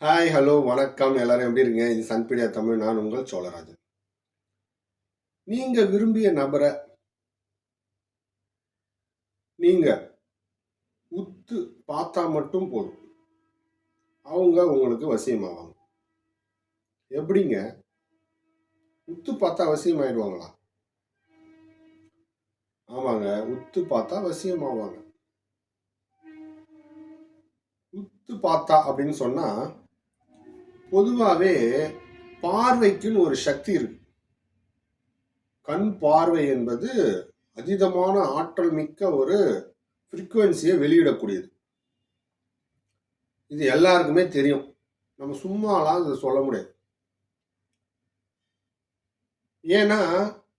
Hi hello வணக்கம். எல்லாரும் எப்படி இருக்கீங்க? இது சன்பீடியா தமிழ். நான் உங்கள் சோழராஜன். நீங்க விரும்பிய நபரை நீங்க உத்து பார்த்தா மட்டும் போதும். அவங்க உங்களுக்கு வசியமாவாங்க. எப்படிங்க? உத்து பார்த்தா வசியமாயிடுவாங்களா? ஆமாங்க உத்து பார்த்தா வசியமாவாங்க. உத்து பார்த்தா அப்படின்னு சொன்னா பொதுவாகவே பார்வைக்குன்னு ஒரு சக்தி இருக்கு. கண் பார்வை என்பது அதீதமான ஆற்றல் மிக்க ஒரு ஃப்ரீக்குவென்சியை வெளியிடக்கூடியது. இது எல்லாருக்குமே தெரியும். நம்ம சும்மாலாம் இதை சொல்ல முடியாது. ஏன்னா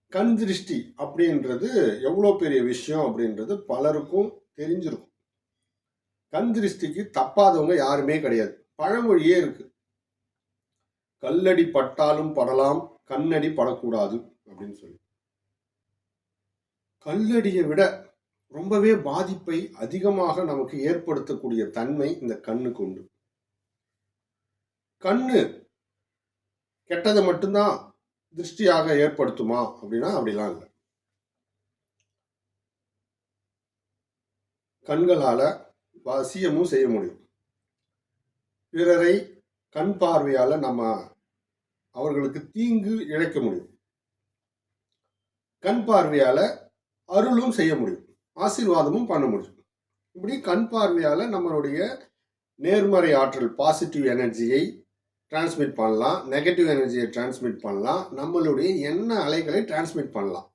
கண் திருஷ்டி அப்படின்றது எவ்வளோ பெரிய விஷயம் அப்படின்றது பலருக்கும் தெரிஞ்சிருக்கும். கண் திருஷ்டிக்கு தப்பாதவங்க யாருமே கிடையாது. பழமொழியே இருக்கு. கல்லடி பட்டாலும் படலாம் கண்ணடி படக்கூடாது அப்படின்னு சொல்லி. கல்லடியை விட ரொம்பவே பாதிப்பை அதிகமாக நமக்கு ஏற்படுத்தக்கூடிய தன்மை இந்த கண்ணுக்கு உண்டு. கண்ணு கெட்டதை மட்டும்தான் திருஷ்டியாக ஏற்படுத்துமா அப்படின்னா அப்படிலாம் இல்லை. கண்களால் வசியமும் செய்ய முடியும். பிறரை கண் பார்வையால் நம்ம அவர்களுக்கு தீங்கு இழைக்க முடியும். கண் பார்வையால் அருளும் செய்ய முடியும். ஆசீர்வாதமும் பண்ண முடியும். இப்படி கண் பார்வையால் நம்மளுடைய நேர்மறை ஆற்றல் பாசிட்டிவ் எனர்ஜியை டிரான்ஸ்மிட் பண்ணலாம். நெகட்டிவ் எனர்ஜியை டிரான்ஸ்மிட் பண்ணலாம். நம்மளுடைய எண்ண அலைகளை டிரான்ஸ்மிட் பண்ணலாம்.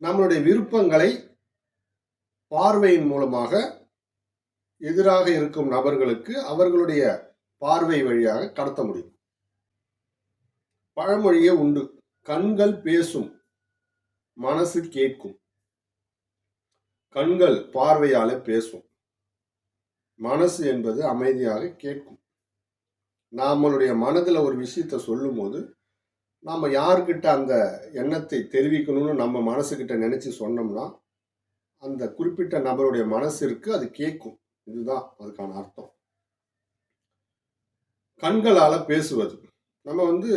நம்மளுடைய விருப்பங்களை பார்வையின் மூலமாக எதிராக இருக்கும் நபர்களுக்கு அவர்களுடைய பார்வை வழியாக கடத்த முடியும். பழமொழியே உண்டு. கண்கள் பேசும் மனசு கேட்கும். கண்கள் பார்வையால பேசும். மனசு என்பது அமைதியாக கேட்கும். நம்மளுடைய மனதில் ஒரு விஷயத்தை சொல்லும்போது நாம் யார்கிட்ட அந்த எண்ணத்தை தெரிவிக்கணும்னு நம்ம மனசுக்கிட்ட நினச்சி சொன்னோம்னா அந்த குறிப்பிட்ட நபருடைய மனசிற்கு அது கேட்கும். இதுதான் அதுக்கான அர்த்தம். கண்களால் பேசுவது. நம்ம வந்து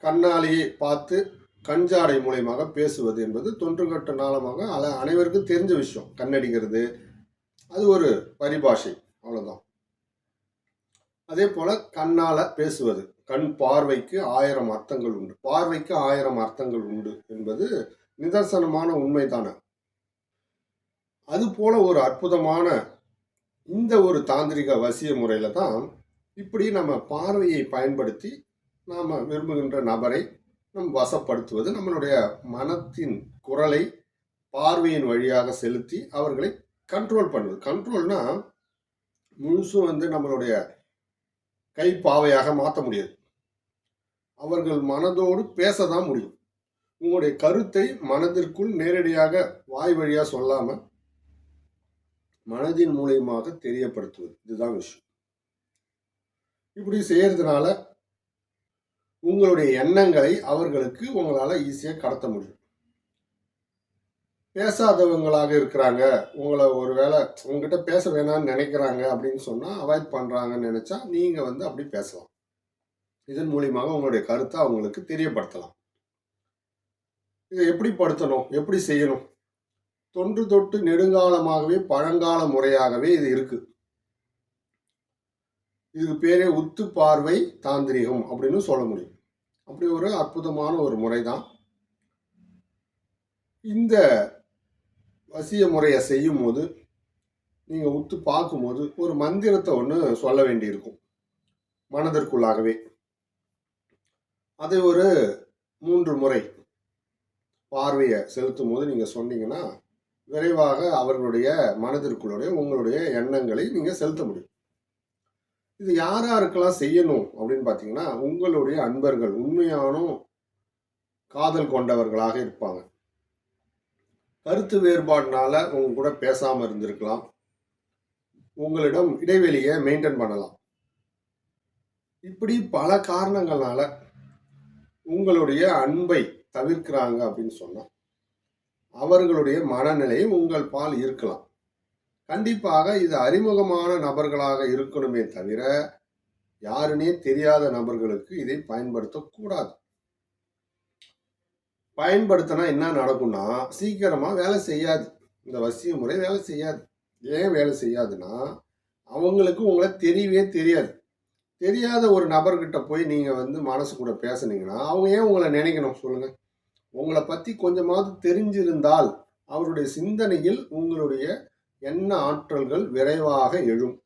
கண்ணாலேயே பார்த்து கஞ்சாடை மூலயமாக பேசுவது என்பது தொன்றுகட்ட நாளமாக அல அனைவருக்கும் தெரிஞ்ச விஷயம். கண்ணடிக்கிறது. அது ஒரு பரிபாஷை. அவ்வளோதான் அதே போல் கண்ணால் பேசுவது. கண் பார்வைக்கு ஆயிரம் அர்த்தங்கள் உண்டு. பார்வைக்கு ஆயிரம் அர்த்தங்கள் உண்டு என்பது நிதர்சனமான உண்மைதானே. அது போல ஒரு அற்புதமான இந்த ஒரு தாந்திரிக வசிய முறையில் தான் இப்படி நம்ம பார்வையை பயன்படுத்தி நாம் விரும்புகின்ற நபரை நம் வசப்படுத்துவது நம்மளுடைய மனத்தின் குரலை பார்வையின் வழியாக செலுத்தி அவர்களை கண்ட்ரோல் பண்ணுவது. கண்ட்ரோல்னா முழுசும் வந்து நம்மளுடைய கை பாவையாக மாற்ற முடியாது. அவர்கள் மனதோடு பேச தான் முடியும். உங்களுடைய கருத்தை மனதிற்குள் நேரடியாக வாய் வழியாக சொல்லாமல் மனதின் மூலியமாக தெரியப்படுத்துவது. இதுதான் விஷயம். இப்படி செய்யறதுனால உங்களுடைய எண்ணங்களை அவர்களுக்கு உங்களால் ஈஸியாக கடத்த முடியும். பேசாதவங்களாக இருக்கிறாங்க. உங்களை ஒருவேளை உங்ககிட்ட பேச வேணாம்னு நினைக்கிறாங்க அப்படின்னு சொன்னால் அவாய்ட் பண்ணுறாங்கன்னு நினச்சா நீங்கள் வந்து அப்படி பேசலாம். இதன் மூலியமாக உங்களுடைய கருத்தை அவங்களுக்கு தெரியப்படுத்தலாம். இதை எப்படி படுத்தணும்? எப்படி செய்யணும்? தொன்று தொட்டு நெடுங்காலமாகவே பழங்கால முறையாகவே இது இருக்கு. இதுக்கு பேரே உத்து பார்வை தாந்திரிகம் அப்படின்னு சொல்ல முடியும். அப்படி ஒரு அற்புதமான ஒரு முறை தான் இந்த வசிய முறையை செய்யும் போது நீங்கள் உத்து பார்க்கும்போது ஒரு மந்திரத்தை ஒன்று சொல்ல வேண்டியிருக்கும். மனதிற்குள்ளாகவே. அதை ஒரு மூன்று முறை பார்வையை செலுத்தும் போது நீங்கள் சொன்னீங்கன்னா விரைவாக அவர்களுடைய மனதிற்குள்ளுடைய உங்களுடைய எண்ணங்களை நீங்கள் செலுத்த முடியும். இது யார் யாருக்கெல்லாம் செய்யணும் அப்படின்னு பார்த்தீங்கன்னா உங்களுடைய அன்பர்கள் உண்மையான காதல் கொண்டவர்களாக இருப்பாங்க. கருத்து வேறுபாடுனால உங்க கூட பேசாமல் இருந்திருக்கலாம். உங்களிடம் இடைவெளியை மெயின்டைன் பண்ணலாம். இப்படி பல காரணங்களால உங்களுடைய அன்பை தவிர்க்கிறாங்க அப்படின்னு சொன்னால் அவர்களுடைய மனநிலை உங்கள் பால் இருக்கலாம். கண்டிப்பாக இது அறிமுகமான நபர்களாக இருக்கணுமே தவிர யாருனே தெரியாத நபர்களுக்கு இதை பயன்படுத்தக்கூடாது பயன்படுத்தினா என்ன நடக்கும்னா சீக்கிரமா வேலை செய்யாது. இந்த வசிய முறை வேலை செய்யாது. ஏன் வேலை செய்யாதுன்னா அவங்களுக்கு உங்களை தெரியவே தெரியாது. தெரியாத ஒரு நபர்கிட்ட போய் நீங்கள் வந்து மனசு கூட பேசுனீங்கன்னா அவங்க ஏன் உங்களை நினைக்கணும் சொல்லுங்கள் உங்களை பத்தி கொஞ்சமாவது தெரிஞ்சிருந்தால் அவருடைய சிந்தனையில் உங்களுடைய எண்ண ஆற்றல்கள் விரைவாக எழும்.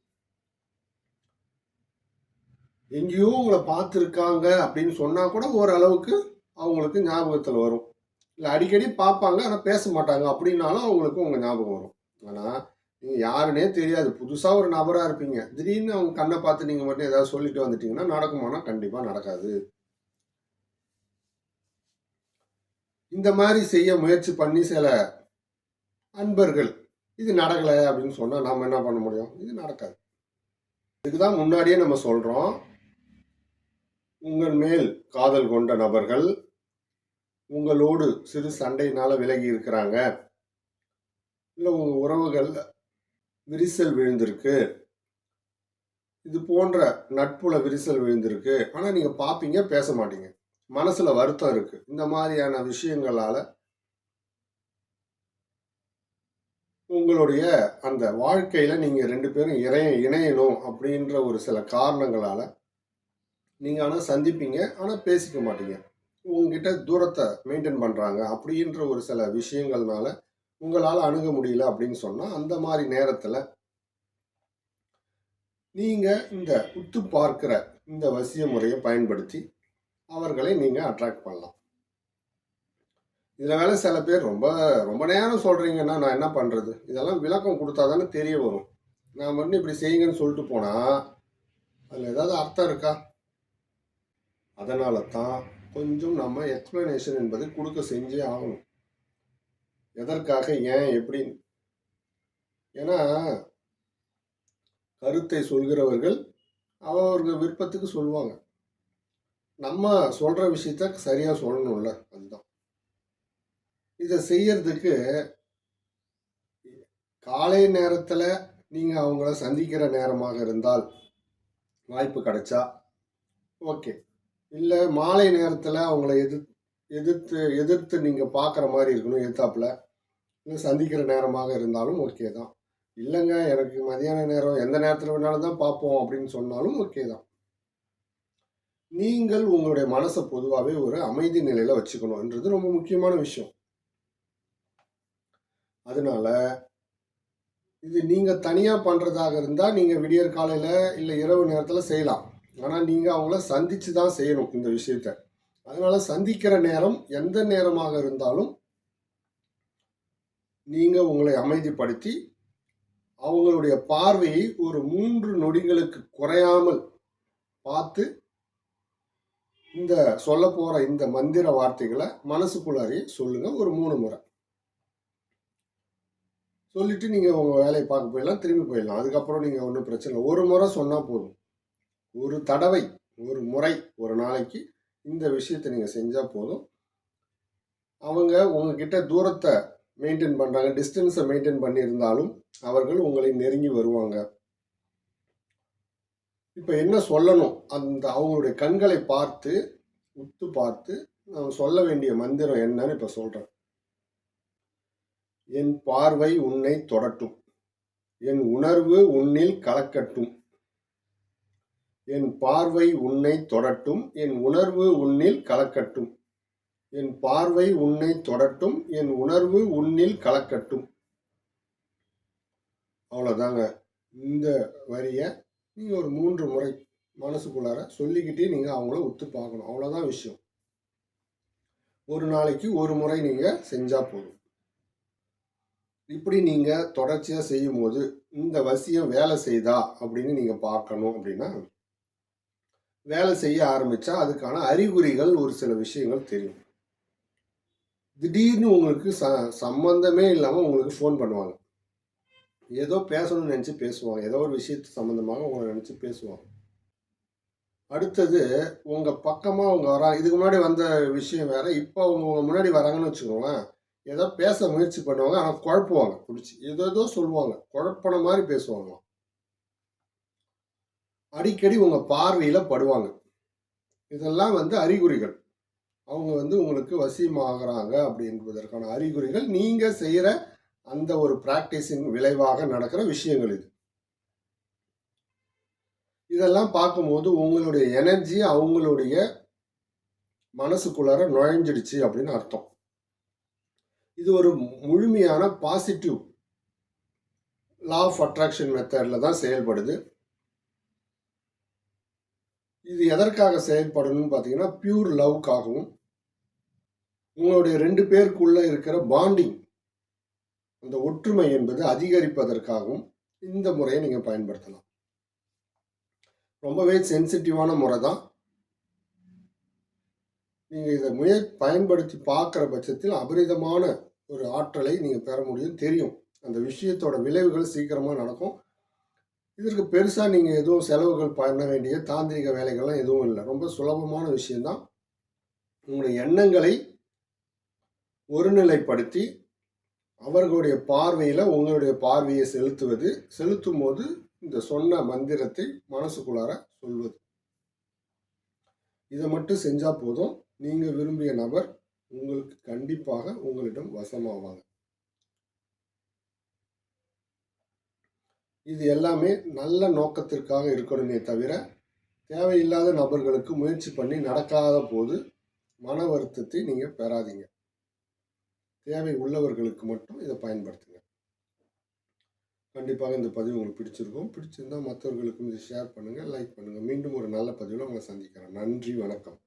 எங்கேயோ உங்களை பார்த்துருக்காங்க அப்படின்னு சொன்னா கூட ஓரளவுக்கு அவங்களுக்கு ஞாபகத்தில் வரும். இல்லை அடிக்கடி பார்ப்பாங்க ஆனால் பேச மாட்டாங்க. அப்படின்னாலும் அவங்களுக்கு உங்கள் ஞாபகம் வரும். ஆனால் நீங்கள் யாருன்னே தெரியாது. புதுசாக ஒரு நபராக இருப்பீங்க. திடீர்னு அவங்க கண்ணை பார்த்து நீங்கள் மட்டும் ஏதாவது சொல்லிட்டு வந்துட்டீங்கன்னா நடக்குமானா கண்டிப்பாக நடக்காது. இந்த மாதிரி செய்ய முயற்சி பண்ணி சில அன்பர்கள் இது நடக்கலை அப்படின்னு சொன்னால் நாம் என்ன பண்ண முடியும்? இது நடக்காது. இதுக்கு தான் முன்னாடியே நம்ம சொல்கிறோம் உங்கள் மேல் காதல் கொண்ட நபர்கள் உங்களோடு சிறு சண்டையினால் விலகி இருக்கிறாங்க. இல்லை உங்கள் உறவுகள் விரிசல் விழுந்திருக்கு. இது போன்ற நட்புல விரிசல் விழுந்திருக்கு. ஆனால் நீங்கள் பார்ப்பீங்க பேச மாட்டீங்க. மனசில் வருத்தம் இருக்கு. இந்த மாதிரியான விஷயங்களால உங்களுடைய அந்த வாழ்க்கையில நீங்க ரெண்டு பேரும் இணைய இணையணும் அப்படின்ற ஒரு சில காரணங்களால நீங்க ஆனா சந்திப்பீங்க. ஆனா பேசிக்க மாட்டீங்க. உங்ககிட்ட தூரத்தை மெயின்டைன் பண்றாங்க அப்படின்ற ஒரு சில விஷயங்கள்னால உங்களால அணுக முடியல அப்படின்னு சொன்னா அந்த மாதிரி நேரத்துல நீங்க இந்த உத்து பார்க்கிற இந்த வசிய முறையை பயன்படுத்தி அவர்களை நீங்கள் அட்ராக்ட் பண்ணலாம். இதில் வேலை சில பேர் ரொம்ப ரொம்ப நேரம் சொல்கிறீங்கன்னா நான் என்ன பண்ணுறது இதெல்லாம் விளக்கம் கொடுத்தா தானே தெரிய வரும். நான் மட்டும் இப்படி செய்யுங்கன்னு சொல்லிட்டு போனால் அதில் ஏதாவது அர்த்தம் இருக்கா? அதனால தான் கொஞ்சம் நம்ம எக்ஸ்பிளனேஷன் என்பதை கொடுக்க செஞ்சே ஆகணும். எதற்காக ஏன் எப்படின்னு ஏன்னா கருத்தை சொல்கிறவர்கள் அவர்கள் விருப்பத்துக்கு சொல்லுவாங்க. நம்ம சொல்கிற விஷயத்த சரியாக சொல்லணும்ல அதுதான். இதை செய்யறதுக்கு காலை நேரத்தில் நீங்கள் அவங்கள சந்திக்கிற நேரமாக இருந்தால் வாய்ப்பு கிடைச்சா ஓகே. இல்லை மாலை நேரத்தில் அவங்கள எதிர் எதிர்த்து எதிர்த்து நீங்கள் பார்க்குற மாதிரி இருக்கணும் எதிர்த்தாப்பில். இல்லை சந்திக்கிற நேரமாக இருந்தாலும் ஓகே தான். இல்லைங்க எனக்கு மதியான நேரம் எந்த நேரத்தில் வேணாலும் தான் பார்ப்போம் அப்படின்னு சொன்னாலும் ஓகே தான். நீங்கள் உங்களுடைய மனசை பொதுவாகவே ஒரு அமைதி நிலையில வச்சுக்கணும்ன்றது ரொம்ப முக்கியமான விஷயம். அதனால இது நீங்க தனியா பண்றதாக இருந்தா நீங்க விடியற் காலையில இல்ல இரவு நேரத்துல செய்யலாம். ஆனா நீங்க அவங்கள சந்திச்சு தான் செய்யணும் இந்த விஷயத்த. அதனால சந்திக்கிற நேரம் எந்த நேரமாக இருந்தாலும் நீங்க உங்களை அமைதிப்படுத்தி அவங்களுடைய பார்வையை ஒரு மூன்று நொடிகளுக்கு குறையாமல் பார்த்து இந்த சொல்ல போற இந்த மந்திர வார்த்தைகளை மனசுக்குள்ளாரியே சொல்லுங்க ஒரு மூணு முறை. சொல்லிட்டு நீங்க உங்க வேலையை பார்க்க போயிடலாம் திரும்பி போயிடலாம். அதுக்கப்புறம் நீங்க ஒன்றும் பிரச்சனை இல்லை. ஒரு முறை சொன்னா போதும். ஒரு தடவை ஒரு முறை ஒரு நாளைக்கு இந்த விஷயத்தை நீங்க செஞ்சா போதும். அவங்க உங்ககிட்ட தூரத்தை மெயின்டைன் பண்றாங்க டிஸ்டன்ஸை மெயின்டைன் பண்ணியிருந்தாலும் அவர்கள் உங்களை நெருங்கி வருவாங்க. இப்போ என்ன சொல்லணும்? அந்த அவங்களுடைய கண்களை பார்த்து உத்து பார்த்து நான் சொல்ல வேண்டிய மந்திரம் என்னன்னு இப்போ சொல்கிறேன் என் பார்வை உன்னை தொடட்டும். என் உணர்வு உன்னில் கலக்கட்டும். என் பார்வை உன்னை தொடட்டும். என் உணர்வு உன்னில் கலக்கட்டும். என் பார்வை உன்னை தொடட்டும். என் உணர்வு உன்னில் கலக்கட்டும். அவ்வளோதாங்க இந்த வரியை நீங்க ஒரு மூன்று முறை மனசுக்குள்ளார சொல்லிக்கிட்டே நீங்க அவங்கள ஒத்து பார்க்கணும் அவ்வளோதான் விஷயம். ஒரு நாளைக்கு ஒரு முறை நீங்க செஞ்சா போதும். இப்படி நீங்க தொடர்ச்சியா செய்யும் போது இந்த வசியம் வேலை செய்தா அப்படின்னு நீங்க பார்க்கணும் அப்படின்னா வேலை செய்ய ஆரம்பிச்சா அதுக்கான அறிகுறிகள் ஒரு சில விஷயங்கள் தெரியும். திடீர்னு உங்களுக்கு ச சம்பந்தமே இல்லாமல் உங்களுக்கு ஃபோன் பண்ணுவாங்க. ஏதோ பேசணும்னு நினச்சி பேசுவாங்க. ஏதோ ஒரு விஷயத்து சம்மந்தமாக உங்களை நினச்சி பேசுவாங்க. அடுத்தது உங்கள் பக்கமாக அவங்க வராங்க இதுக்கு முன்னாடி வந்த விஷயம் வேறு இப்போ அவங்க உங்கள் முன்னாடி வராங்கன்னு வச்சுக்கோங்களேன் ஏதோ பேச முயற்சி பண்ணுவாங்க ஆனால் குழப்புவாங்க பிடிச்சி. ஏதோ ஏதோ சொல்லுவாங்க குழப்பின மாதிரி பேசுவாங்க. அடிக்கடி உங்கள் பார்வையில் படுவாங்க. இதெல்லாம் வந்து அறிகுறிகள். அவங்க வந்து உங்களுக்கு வசியமாகறாங்க அப்படி என்பதற்கான அறிகுறிகள். நீங்கள் செய்கிற அந்த ஒரு ப்ராக்டிஸின் விளைவாக நடக்கிற விஷயங்கள் இது. இதெல்லாம் பார்க்கும்போது உங்களுடைய எனர்ஜி அவங்களுடைய மனசுக்குள்ளார நுழைஞ்சிடுச்சு அப்படின்னு அர்த்தம். இது ஒரு முழுமையான பாசிட்டிவ் லா ஆஃப் அட்ராக்ஷன் மெத்தடில் தான் செயல்படுது. இது எதற்காக செயல்படணும்னு பார்த்தீங்கன்னா பியூர் லவ்க்காகவும் உங்களுடைய ரெண்டு பேருக்குள்ளே இருக்கிற பாண்டிங் அந்த ஒற்றுமை என்பது அதிகரிப்பதற்காகவும் இந்த முறையை நீங்கள் பயன்படுத்தலாம். ரொம்பவே சென்சிட்டிவான முறை தான் நீங்கள் இதை முய பயன்படுத்தி பார்க்குற பட்சத்தில் அபரிதமான ஒரு ஆற்றலை நீங்கள் பெற முடியும் தெரியும். அந்த விஷயத்தோட விளைவுகள் சீக்கிரமாக நடக்கும். இதற்கு பெருசாக நீங்கள் எதுவும் செலவுகள் பண்ண வேண்டிய தாந்திரிக வேலைகள்லாம் எதுவும் இல்லை. ரொம்ப சுலபமான விஷயந்தான் உங்களுடைய எண்ணங்களை ஒருநிலைப்படுத்தி அவர்களுடைய பார்வையில் உங்களுடைய பார்வையை செலுத்துவது செலுத்தும் போது இந்த சொன்ன மந்திரத்தை மனசுக்குள்ளார சொல்வது. இதை மட்டும் செஞ்சால் போதும். நீங்கள் விரும்பிய நபர் உங்களுக்கு கண்டிப்பாக உங்களிடம் வசமாவாங்க. இது எல்லாமே நல்ல நோக்கத்திற்காக இருக்கணுமே தவிர தேவையில்லாத நபர்களுக்கு முயற்சி பண்ணி நடக்காத போது மன வருத்தத்தை நீங்கள் பெறாதீங்க. தேவை உள்ளவர்களுக்கு மட்டும் இதை பயன்படுத்துங்க. கண்டிப்பாக இந்த பதிவு உங்களுக்கு பிடிச்சிருக்கும். பிடிச்சிருந்தால் மற்றவர்களுக்கும் இதை ஷேர் பண்ணுங்கள் லைக் பண்ணுங்கள் மீண்டும் ஒரு நல்ல பதிவில் உங்களை சந்திக்கிறேன். நன்றி வணக்கம்.